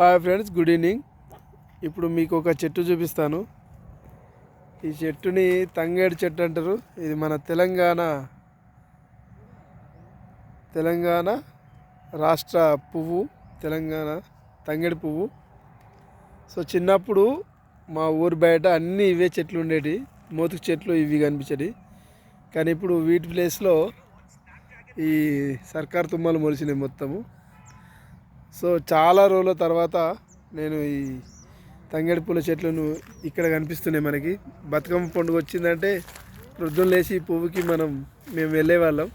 Hi friends good evening ఇప్పుడు మీకు ఒక చెట్టు చూపిస్తాను. ఈ చెట్టుని తంగేడు చెట్టు అంటారు. ఇది మన తెలంగాణ తెలంగాణ రాష్ట్ర పువ్వు తెలంగాణ తంగేడు పువ్వు. సో చిన్నప్పుడు మా ఊరు బయట అన్ని ఇవే చెట్లు ఉండేవి మోతుకు చెట్లు ఇవి కనిపించేవి కానీ ఇప్పుడు వీటి ప్లేస్లో ఈ సర్కార్ తుమ్మలు మొలిచినాయి మొత్తము. సో చాలా రోజుల తర్వాత నేను ఈ తంగేడు పూల చెట్లను ఇక్కడ కనిపిస్తున్నాయి మనకి. బతుకమ్మ పండుగ వచ్చిందంటే ప్రొద్దున లేచి ఈ పువ్వుకి మనం మేము వెళ్ళేవాళ్ళం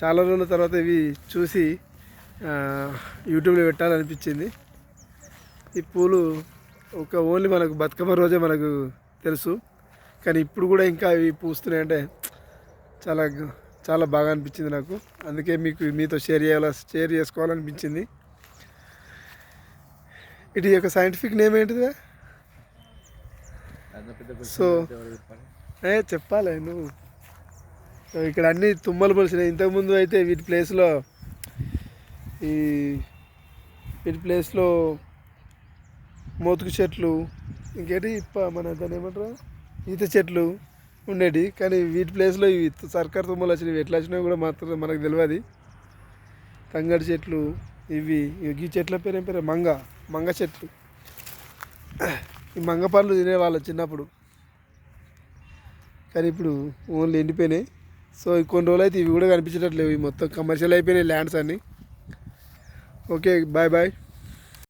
చాలా రోజుల తర్వాత ఇవి చూసి యూట్యూబ్లో పెట్టాలనిపించింది. ఈ పూలు ఒక ఓన్లీ మనకు బతుకమ్మ రోజే మనకు తెలుసు. కానీ ఇప్పుడు కూడా ఇంకా ఇవి పూస్తున్నాయి అంటే చాలా చాలా బాగా అనిపించింది నాకు. అందుకే మీకు మీతో షేర్ చేయాల షేర్ చేసుకోవాలనిపించింది. ఇటు యొక్క సైంటిఫిక్ నేమ్ ఏంటిది? సో ఏ చెప్పాలి నువ్వు. సో ఇక్కడ అన్ని తుమ్మలు పొలిసినాయి ఇంతకుముందు అయితే వీటి ప్లేస్లో ఈ వీటి ప్లేస్లో మోతుకు చెట్లు ఇంకేంటి ఇప్ప మన దాన్ని ఏమంటారు? ఈత చెట్లు ఉండేటి. కానీ వీటి ప్లేస్లో ఇవి సర్కార్ తుమ్మలు వచ్చినవి. ఎట్లా వచ్చినాయో కూడా మాత్రం మనకు తెలియదు తంగడి చెట్లు ఇవి ఇవి ఈ చెట్ల పేరు ఏం పేరు? మంగ. మంగ చెట్లు ఈ మంగ పండ్లు తినేవాళ్ళు చిన్నప్పుడు. కానీ ఇప్పుడు ఓన్లీ ఎండిపోయినాయి. సో కొన్ని రోజులు అయితే ఇవి కూడా కనిపించట్లేవు ఇవి మొత్తం కమర్షియల్ అయిపోయినాయి ల్యాండ్స్ అన్నీ. Okay bye bye